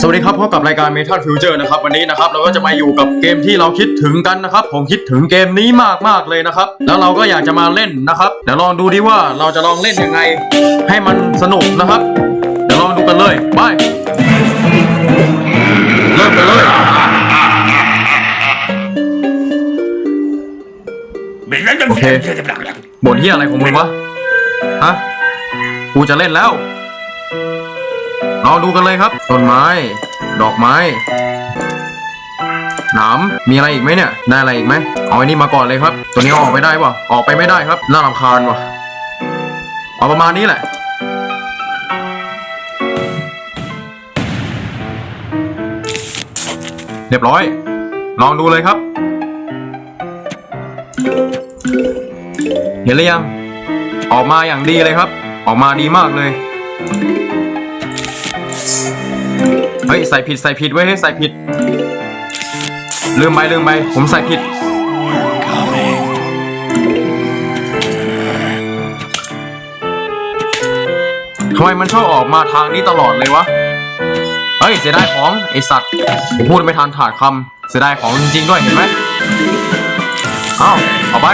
สวัสดีครับพบกับรายการ Metal Future นะครับวันนี้นะครับเราก็จะมาอยู่กับเกมที่เราคิดถึงกันนะครับผมคิดถึงเกมนี้มากมากเลยนะครับ แล้วเราก็อยากจะมาเล่นนะครับเดี๋ยวลองดูดิว่าเราจะลองเล่นยังไง ให้มันสนุกนะครับ เดี๋ยวลองดูกันเลยไปเริ่มกันเลยโอเคบ่นที่อะไรของมึงวะฮะกูจะเล่นแล้ว ลองดูกันเลยครับ ต้นไม้ ดอกไม้หนามมีอะไรอีกไหมเนี่ย ได้อะไรอีกไหมเอาไอ้นี่มาก่อนเลยครับ ตัวนี้ออกไปได้ปะออกไปไม่ได้ครับ น่ารำคาญว่ะเอาประมาณนี้แหละ เรียบร้อย ลองดูเลยครับ เห็นหรือยัง ออกมาอย่างดีเลยครับ ออกมาดีมากเลย เฮ้ยใส่ผิดใส่ผิดเว้ยเฮ้ยใส่ผิด ลืมไปลืมไปผมใส่ผิด ทำไมมันชอบออกมาทางนี้ตลอดเลยวะ เฮ้ย เสียดายของไอสัตว์ผมพูดไม่ทันถาดคำเสียดายของจริงๆด้วยเห็นไหมเอ้าเอาไป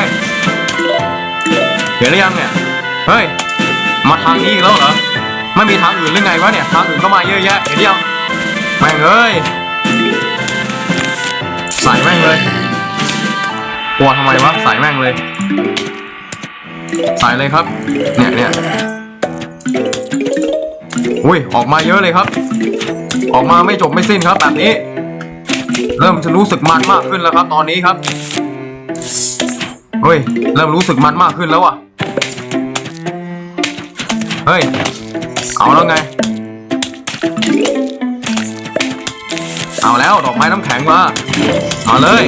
เห็นหรือยังเนี่ย เฮ้ย มาทางนี้แล้วเหรอ ไม่มีทางอื่นหรือไงวะเนี่ย ทางอื่นก็มาเยอะแยะ เห็นหรือยัง แม่งเอ้ยใส่แม่งเลยกลัวทำไมวะใส่แม่งเลยใส่เลยครับ เนี่ยเนี่ยอุ้ยออกมาเยอะเลยครับ ออกมาไม่จบไม่สิ้นครับแบบนี้ เริ่มจะรู้สึกมันมากขึ้นแล้วครับ ตอนนี้ครับเฮ้ยเริ่มรู้สึกมันมากขึ้นแล้วอะเฮ้ยเอาแล้วไง เอาแล้วดอกไม้น้ำแข็งมามาเลย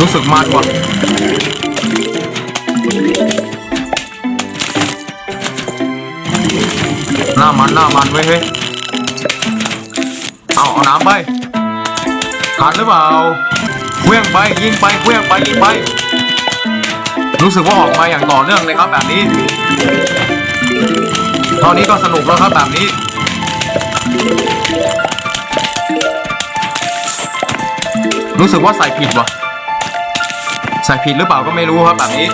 รู้สึกมันว่ะหน้ามันหน้ามันไว้ยเฮ้ยเอาเอาน้ำไปทันหรือเปล่าเคลื่องไปยิงไปเคลื่องไปยิงไป รู้สึกว่าออกมาอย่างต่อเนื่องเลยครับแบบนี้ตอนนี้ก็สนุกแล้วครับแบบนี้ รู้สึกว่าใส่ผิดวะใส่ผิดหรือเปล่าก็ไม่รู้ครับแบบนี้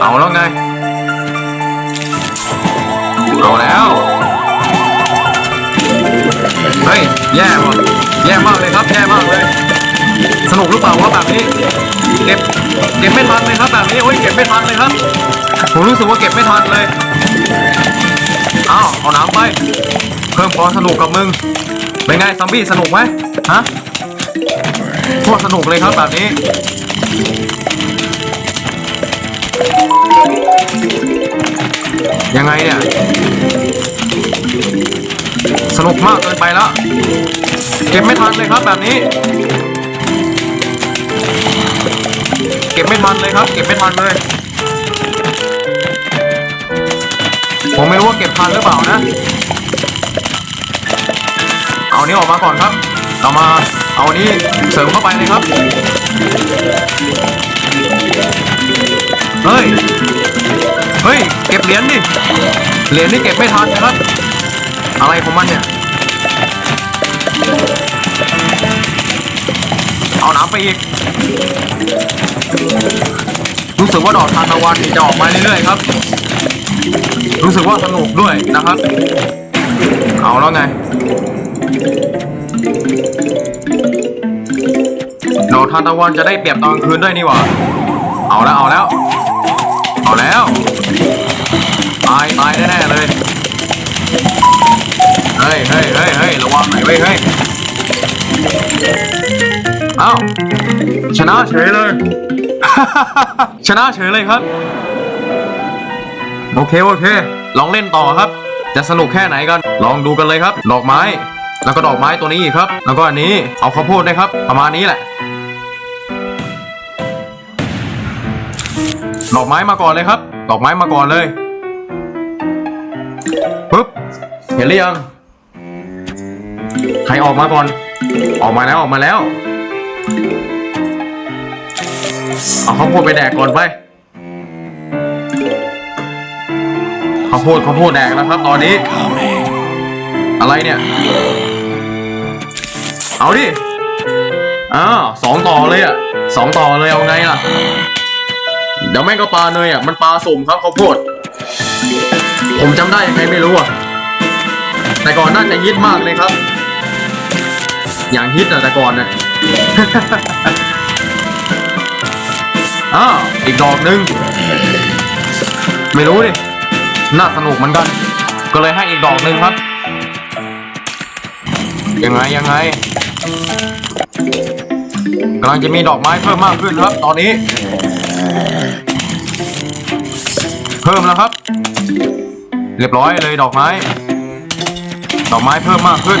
เอาแล้วไง เอาแล้ว เฮ้ย แย่ว่ะแย่มากเลยครับ แย่มากเลย สนุกหรือเปล่าวะแบบนี้ เก็บ เก็บไม่ทันเลยครับแบบนี้ โอ้ย เก็บไม่ทันเลยครับ ผมรู้สึกว่าเก็บไม่ทันเลย เอ้าเอาน้ำไป เพิ่มความสนุกกับมึงเป็นไงซัมบี้สนุกไหมฮะโคตรสนุกเลยครับแบบนี้ยังไงเนี่ย สนุกมากเกินไปแล้ว เก็บไม่ทันเลยครับแบบนี้ เก็บไม่ทันเลยครับ เก็บไม่ทันเลย ผมไม่รู้ว่าเก็บทันหรือเปล่านะ เอานี้ออกมาก่อนครับ เรามาเอานี้เสริมเข้าไปเลยครับ เฮ้ย เฮ้ย เก็บเหรียญดิ เหรียญนี่เก็บไม่ทันนะครับ อะไรของมันเนี่ย เอาน้ำไปอีก รู้สึกว่าดอกทานตะวันจะออกมาเรื่อยๆครับ รู้สึกว่าสนุกด้วยนะครับ เอาแล้วไง ดอกทานตะวันจะได้เปรียบตอนคืนด้วยนี่หว่า เอาแล้วเอาแล้ว เอาแล้ว ตายตายแน่ๆเลย เฮ้ยเฮ้ยเฮ้ยเฮ้ยระวังหน่อยเว้ยเฮ้ยเอ้าชนะเฉยเลย ชนะเฉยเลยครับ โอเคโอเค ลองเล่นต่อครับ จะสนุกแค่ไหนกัน ลองดูกันเลยครับ ดอกไม้ แล้วก็ดอกไม้ตัวนี้อีกครับ แล้วก็อันนี้เอาข้าวโพดนะครับ ประมาณนี้แหละ ดอกไม้มาก่อนเลยครับ ดอกไม้มาก่อนเลยปึ๊บเห็นหรือยังใครออกมาก่อน ออกมาแล้วออกมาแล้ว เอาข้าวโพดไปแดกก่อนไปข้าวโพดข้าวโพดแดกแล้วครับตอนนี้ อะไรเนี่ย เอาดิอ้าวสองต่อเลยอะสองต่อเลยเอาไงล่ะ เดี๋ยวแม่งก็ปลาเนยอะ มันปลาสุ่มครับข้าวโพด ผมจำได้ยังไงไม่รู้อะ แต่ก่อนน่าจะฮิตมากเลยครับ อย่างฮิตอะแต่ก่อนน่ะอ้าวอีกดอกหนึ่งไม่รู้ดิ น่าสนุกเหมือนกัน ก็เลยให้อีกดอกหนึ่งครับ ยังไงยังไง กำลังจะมีดอกไม้เพิ่มมากขึ้นครับตอนนี้ เพิ่มแล้วครับ เรียบร้อยเลยดอกไม้ ดอกไม้เพิ่มมากขึ้น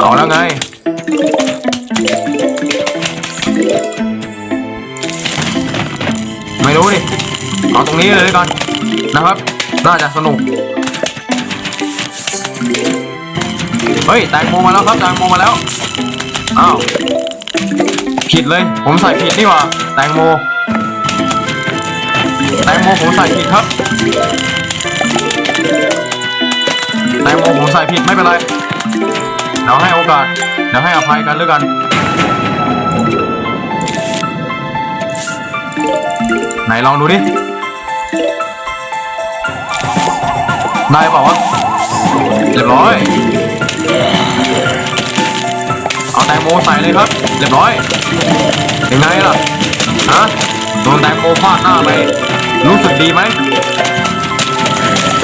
เอาแล้วไง ไม่รู้ดิเอาตรงนี้เลยแล้วกันนะครับ น่าจะสนุก เฮ้ยแตงโมมาแล้วครับแตงโมมาแล้ว อ้าว ผิดเลย ผมใส่ผิดนี่หว่าแตงโม แตงโมผมใส่ผิดครับ แตงโมผมใส่ผิดไม่เป็นไร เดี๋ยวให้โอกาส เดี๋ยวให้อภัยกันแล้วกันไหนลองดูดิ ได้เปล่าวะเรียบร้อย เอาแตงโมใส่เลยครับ เรียบร้อย ยังไงล่ะ ฮะ โดนแตงโมฟาดหน้าไป รู้สึกดีไหม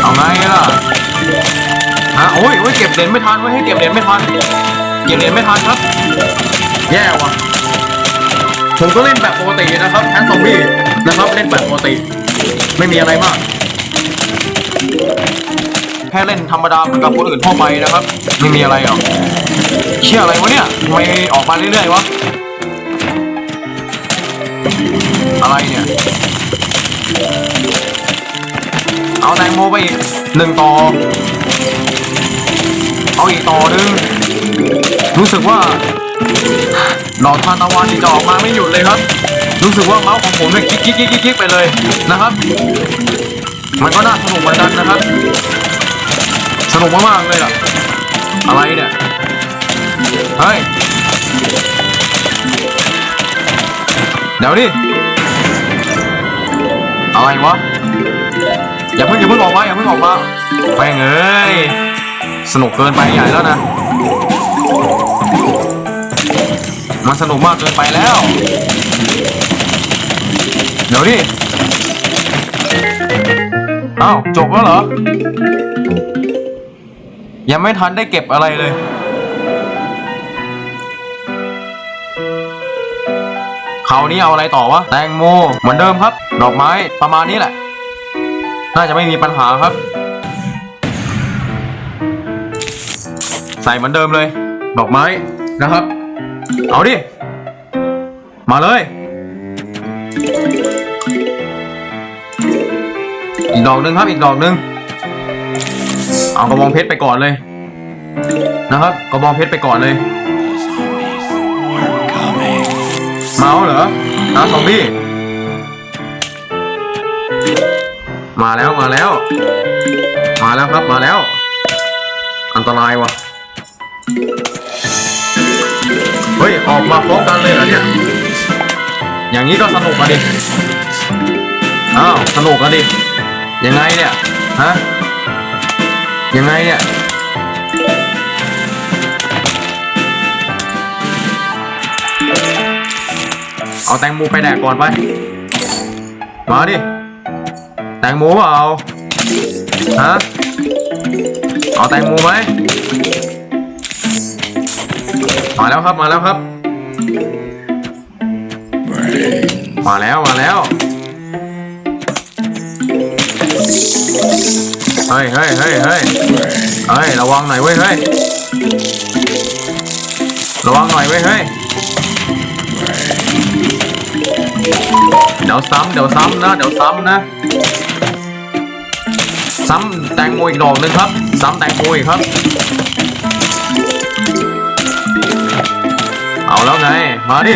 เอาไงล่ะ ฮะ โอ้ยโอ้ยเก็บเหรียญไม่ทันเว้ยให้เก็บเหรียญไม่ทัน เก็บเหรียญไม่ทันครับ แย่ว่ะ ผมก็เล่นแบบปกตินะครับแทนซอมบี้นะครับ เล่นแบบปกติ ไม่มีอะไรมาก ค่เล่นธรรมดาเหมือนกับคนอื่นทั่วไปนะครับ ไม่มีอะไรหรอกเชื่ออะไรวะเนี่ยทำไมออกมาเรื่อยๆวะ อะไรเนี่ย เอาแตงโมไปอีกหนึ่งต่อ เอาอีกต่อหนึ่งรู้สึกว่าดอกทานตะวันนี่จะออกมาไม่หยุดเลยครับ รู้สึกว่าเมาส์ของผมเนี่ยกิ๊กกิ๊กกิ๊กกิ๊กไปเลยนะครับ มันก็น่าสนุกเหมือนกันนะครับ สนุกมากๆเลยล่ะ อะไรเนี่ย เฮ้ย เดี๋ยวดิอะไรวะ อย่าเพิ่งอย่าเพิ่งออกมาอย่าเพิ่งออกมาแม่งเอ้ย สนุกเกินไปใหญ่แล้วนะ มันสนุกมากเกินไปแล้ว เดี๋ยวดิ อ้าวจบแล้วเหรอ ยังไม่ทันได้เก็บอะไรเลย คราวนี้เอาอะไรต่อวะ แตงโม เหมือนเดิมครับ ดอกไม้ประมาณนี้แหละ น่าจะไม่มีปัญหาครับ ใส่เหมือนเดิมเลย ดอกไม้นะครับ เอาดิ มาเลย อีกดอกหนึ่งครับ อีกดอกหนึ่ง เอากระบองเพชรไปก่อนเลย นะครับกระบองเพชรไปก่อนเลยมาเอาเหรอน้าซอมบี้มาแล้วมาแล้ว มาแล้วครับมาแล้ว อันตรายวะเฮ้ย ออกมาพร้อมกันเลยเหรอเนี่ย อย่างนี้ก็สนุกอะดิ อ้าว สนุกอะดิ ยังไงเนี่ย ฮะ ยังไงเนี่ยเอาแตงโมไปแดกก่อนไป มาดิ แตงโมเปล่า ฮะ เอาแตงโมไหม มาแล้วครับ มาแล้วครับ มาแล้ว มาแล้ว เฮ้ยเฮ้ยเฮ้ยเฮ้ยเฮ้ยระวังหน่อยเว้ยเฮ้ยระวังหน่อยเว้ยเฮ้ยเดี๋ยวซ้ำเดี๋ยวซ้ำนะเดี๋ยวซ้ำนะซ้ำแตงโมอีกดอกหนึ่งครับ ซ้ำแตงโมอีกครับ เอาแล้วไง มาดิ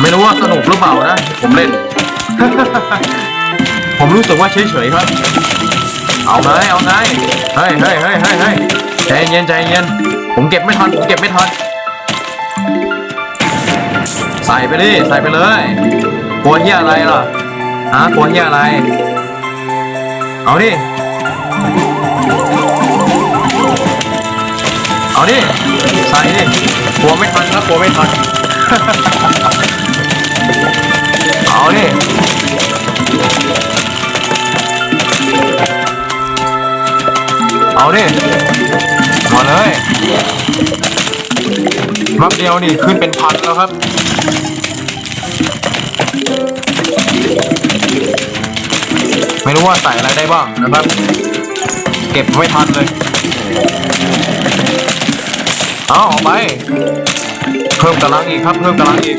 ไม่รู้ว่าสนุกหรือเปล่านะ ผมเล่น ผมรู้สึกว่าเฉยๆครับ เอาไงเอาไงเฮ้ยเฮ้ยเฮ้ยเฮ้ยเฮ้ยใจเย็นใจเย็น ผมเก็บไม่ทันผมเก็บไม่ทัน ใส่ไปดิ ใส่ไปเลยกลัวเหี้ยอะไรล่ะฮะกลัวเหี้ยอะไร เอาดิ เอาดิ ใส่ดิกลัวไม่ทันครับกลัวไม่ทัน เอาดิ เอาดิมาเลยแป๊บเดียวนี่ขึ้นเป็นพันแล้วครับ ไม่รู้ว่าใส่อะไรได้บ้างนะครับ เก็บไม่ทันเลย เอาออกไป เพิ่มกำลังอีกครับ เพิ่มกำลังอีก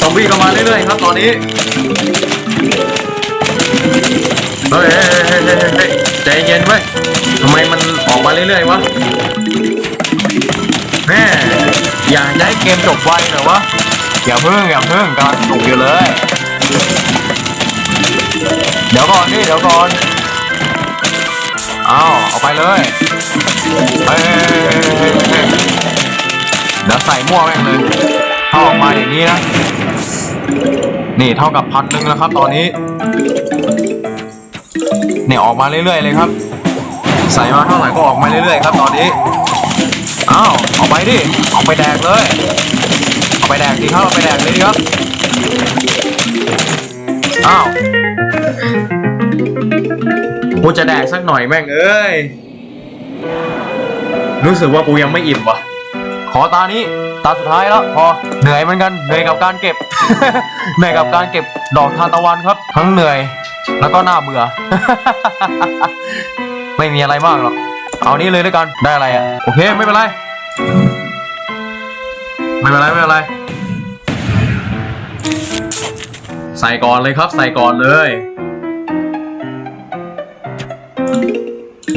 ซอมบี้ก็มาเรื่อยๆครับตอนนี้ เฮ้ยเฮ้ยเฮ้ยใจเย็นเว้ยทำไมมันออกมาเรื่อยๆวะแม่อยากจะให้เกมจบไวเหรอวะอย่าเพิ่งอย่าเพิ่งกำลังสนุกอยู่เลย เดี๋ยวก่อนนี่เดี๋ยวก่อนเอาเอาไปเลยเฮ้ยเฮ้ยเฮ้ยเฮ้ยเฮ้ยเดี๋ยวใส่มั่วแม่งเลยถ้าออกมาอย่างนี้นะนี่เท่ากับพันหนึ่งแล้วครับตอนนี้ เนี่ยออกมาเรื่อยๆเลยครับ ใส่มาเท่าไหร่ก็ออกมาเรื่อยๆครับตอนนี้อ้าวเอาไปดิเอาไปแดกเลยเอาไปแดกดีครับเอาไปแดกเลยดีครับอ้าวกูจะแดกสักหน่อยแม่งเอ้ยรู้สึกว่ากูยังไม่อิ่มว่ะ ขอตานี้ตาสุดท้ายแล้วพอเหนื่อยเหมือนกันเหนื่อยกับการเก็บ เหนื่อยกับการเก็บดอกทานตะวันครับ ทั้งเหนื่อย แล้วก็น่าเบื่อ ไม่มีอะไรมากหรอก เอานี้เลยด้วยกัน ได้อะไรอะ โอเค ไม่เป็นไร ไม่เป็นไร ไม่เป็นไร ใส่ก่อนเลยครับ ใส่ก่อนเลย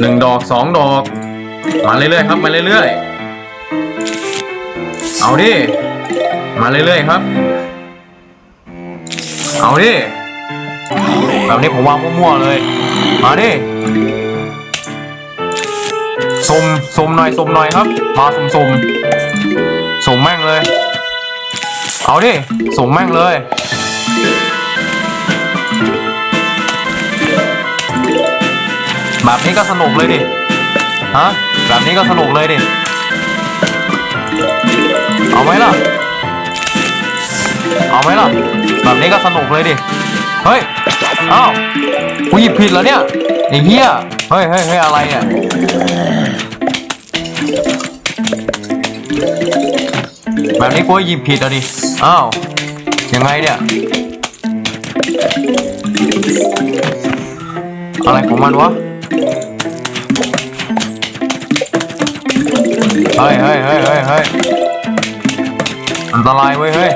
หนึ่งดอกสองดอก มาเรื่อยๆครับ มาเรื่อยๆ เอาดิ มาเรื่อยๆครับ เอาดิ แบบนี้ผมวางมั่วๆเลย มาดิสมสมหน่อยสมหน่อยครับ มาสมสมสมแม่งเลย เอาดิสมแม่งเลยแบบนี้ก็สนุกเลยดิ ฮะ แบบนี้ก็สนุกเลยดิ เอาไหมล่ะ เอาไหมล่ะ แบบนี้ก็สนุกเลยดิ เฮ้ย อ้าวกูหยิบผิดแล้วเนี่ยไอ้เหี้ยเฮ้ยเฮ้ยเฮ้ยอะไรเนี่ยแบบนี้กูหยิบผิดแล้วดิอ้าวยังไงเนี่ยอะไรของมันวะเฮ้ยเฮ้ยเฮ้ยเฮ้ยเฮ้ยอันตรายเว้ยเฮ้ย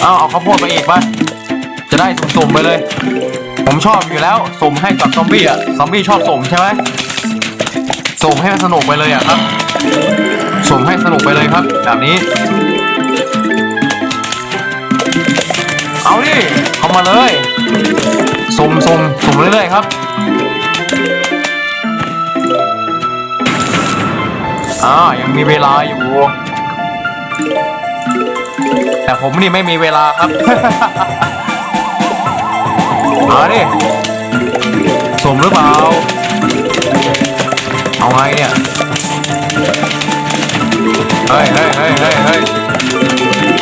เอาเอาข้าวโพดไปอีกไปจะได้สุ่มๆไปเลย ผมชอบอยู่แล้วสุ่มให้กับซอมบี้อะซอมบี้ชอบสุ่มใช่ไหมสุ่มให้สนุกไปเลยอะครับสุ่มให้สนุกไปเลยครับ แบบนี้ เอาดิเข้ามาเลยสุ่มสุ่มสุ่มเรื่อยๆครับอ่ายังมีเวลาอยู่ แต่ผมนี่ไม่มีเวลาครับมาดิสมหรือเปล่า เอาไงเนี่ย เฮ้ยเฮ้ยเฮ้ยเฮ้ยเฮ้ย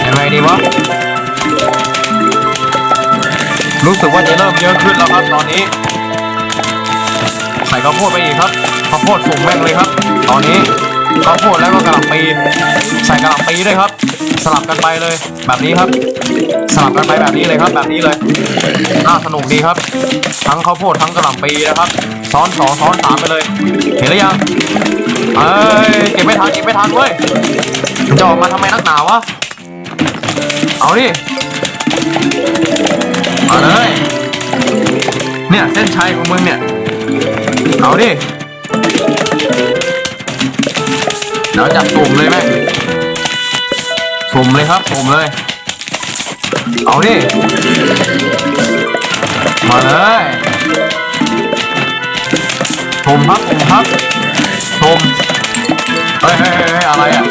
ยังไงดีวะ รู้สึกว่าจะเริ่มเยอะขึ้นแล้วครับตอนนี้ ใส่ข้าวโพดไปอีกครับ ข้าวโพดสุ่มแม่งเลยครับ ตอนนี้ข้าวโพดแล้วก็กระหล่ำปี ใส่กระหล่ำปีด้วยครับ สลับกันไปเลย แบบนี้ครับ สลับกันไปแบบนี้เลยครับ แบบนี้เลยน่าสนุกดีครับ ทั้งข้าวโพดทั้งกระหล่ำปีนะครับซ้อนสองซ้อนสามไปเลย เห็นหรือยังเอ้ยเก็บไม่ทันเก็บไม่ทันเว้ยจะออกมาทำไมนักหนาวะเอาดิมาเลยเนี่ยเส้นชัยของมึงเนี่ยเอาดิเดี๋ยวจับสุ่มเลยแม่ สมเลยครับสมเลย เอาดิ มาเลยสมครับสมครับสมเฮ้ยเฮ้ยเฮ้ยอะไรอะ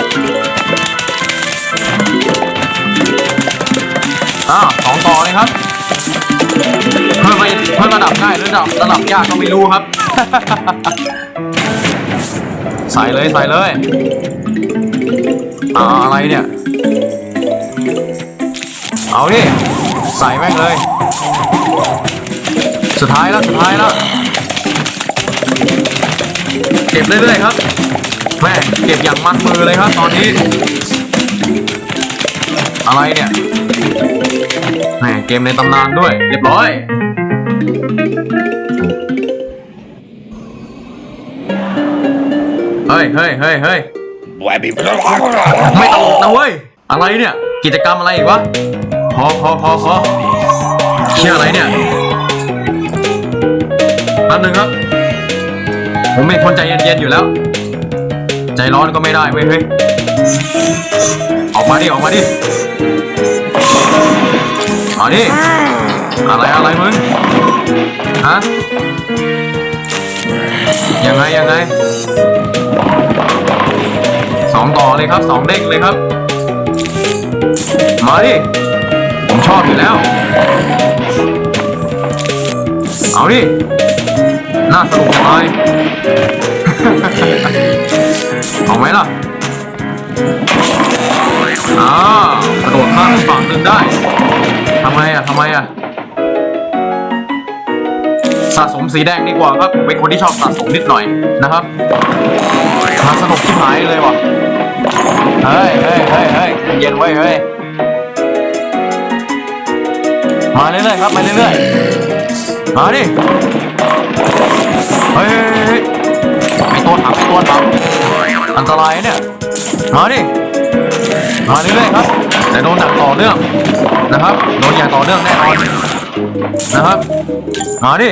อ้าวสองต่อเลยครับเพิ่มไปเพิ่มระดับง่ายหรือระดับระดับยากก็ไม่รู้ครับ ใส่เลยใส่เลยอ่าอะไรเนี่ย เอาดิใส่แม่งเลย สุดท้ายแล้วสุดท้ายแล้วเก็บเรื่อยๆครับแม่งเก็บอย่างมัดมือเลยครับตอนนี้ อะไรเนี่ยแหมเกมในตำนานด้วย เรียบร้อยเฮ้ยเฮ้ยเฮ้ยเฮ้ย Webby ไม่ตลกนะเว้ย อะไรเนี่ย กิจกรรมอะไรอีกวะ พอพอพอพอเชื่ออะไรเนี่ยแป๊บนึงครับ ผมเป็นคนใจเย็นๆอยู่แล้ว ใจร้อนก็ไม่ได้เว้ยเฮ้ยออกมาดิออกมาดิเอาดิอะไรอะไรมึงฮะยังไงยังไงสองต่อเลยครับสองเด้งเลยครับ มาดิ ชอบอยู่แล้ว เอาดิ น่าสนุกจังเลย เอาไหมล่ะอ้ากระโดดข้ามฝั่งหนึ่งได้ ทำไมอะ ทำไมอะ สะสมสีแดงดีกว่าครับ เป็นคนที่ชอบสะสมนิดหน่อยนะครับมาสนุกที่หายเลยว่ะ เฮ้ยเฮ้ยเฮ้ยเฮ้ยเย็นไว้เฮ้ย มาเรื่อยๆครับมาเรื่อยๆมาดิเฮ้ยไอตัวถังไอตัวถังอันตรายเนี่ยมาดิมาเรื่อยๆครับแต่โดนหนักต่อเนื่องนะครับโดนอย่างต่อเนื่องแน่นอนนะครับมาดิ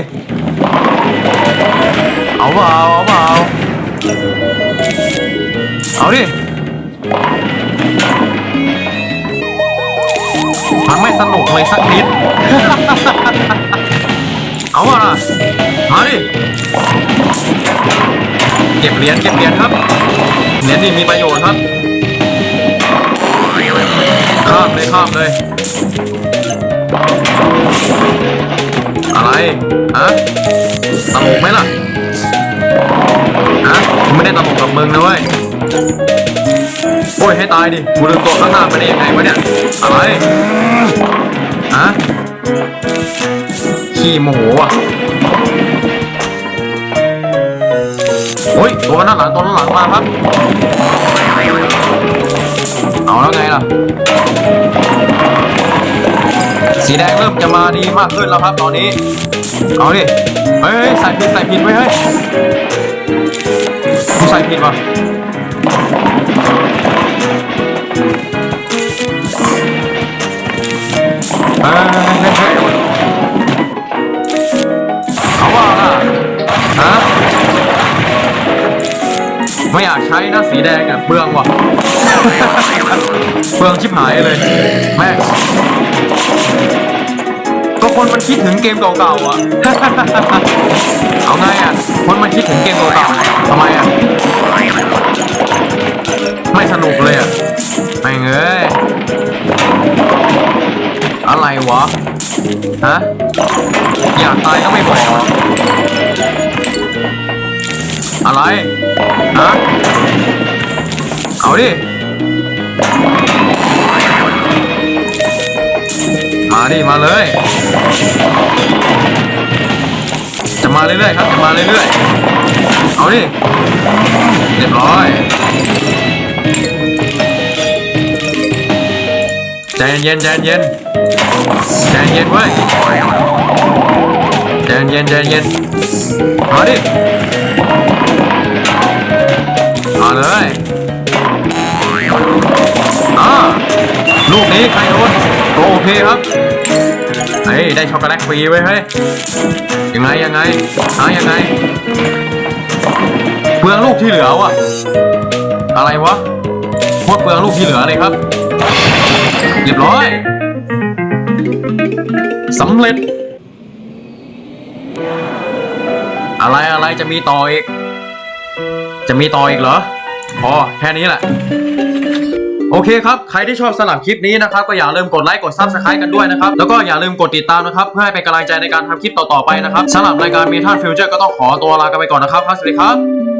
เอาเปล่าเอาเปล่าเอาดิ มันไม่สนุกเลยสักนิด เอาอะมาดิ เก็บเหรียญเก็บเหรียญครับ เหรียญนี่มีประโยชน์ครับข้ามเลยข้ามเลย อะไรฮะตลกไหมล่ะฮะไม่ได้ตลกกับมึงนะเว้ย โอ้ยให้ตายดิกูลืมตัวข้างหน้าไปได้ยังไงวะเนี่ย อะไร ฮะ ขี้โมโหอะโอ้ยตัวด้านหลังตัวด้านหลังมาครับ เอาแล้วไงล่ะ สีแดงเริ่มจะมาดีมากขึ้นแล้วครับตอนนี้ เอาดิ เฮ้ยเฮ้ยใส่ผิดใส่ผิดไว้เฮ้ยกูใส่ผิดว่ะ เฮ้ยเอาว่าล่ะฮะไม่อยากใช้นะสีแดงอะเปลืองว่ะ เปลืองชิบหายเลย แม่งก็คนมันคิดถึงเกมเก่าๆอะ เอาไงอะ คนมันคิดถึงเกมเก่าๆทำไมอะ ไม่สนุกเลยอะ ไม่งเอ้ย อะไรวะ ฮะ อยากตายก็ไม่บอกอะไร ฮะ เอาดิ มาดิ มาเลย จะมาเรื่อยๆครับ จะมาเรื่อยๆ เอาดิ เรียบร้อยใจเย็นๆใจเย็นๆ ใจเย็นเว้ยใจเย็นใจเย็นมาดิมาเลยอ่าลูกนี้ใครโดนโอเคครับเฮ้ยได้ช็อกโกแลตฟรีไว้เฮ้ยยังไงยังไงหายังไงเปลืองลูกที่เหลือวะอะไรวะโคตรเปลืองลูกที่เหลือเลยครับเรียบร้อย สำเร็จ อะไรอะไรจะมีต่ออีก จะมีต่ออีกเหรอพอแค่นี้แหละ โอเคครับ ใครที่ชอบสำหรับคลิปนี้นะครับ ก็อย่าลืมกดไลค์กด Subscribe กันด้วยนะครับ แล้วก็อย่าลืมกดติดตามนะครับเพื่อให้เป็นกำลังใจในการทำคลิปต่อๆไปนะครับสำหรับรายการมีท่านฟิวเจอร์ก็ต้องขอตัวลากันไปก่อนนะครับครับสวัสดีครับ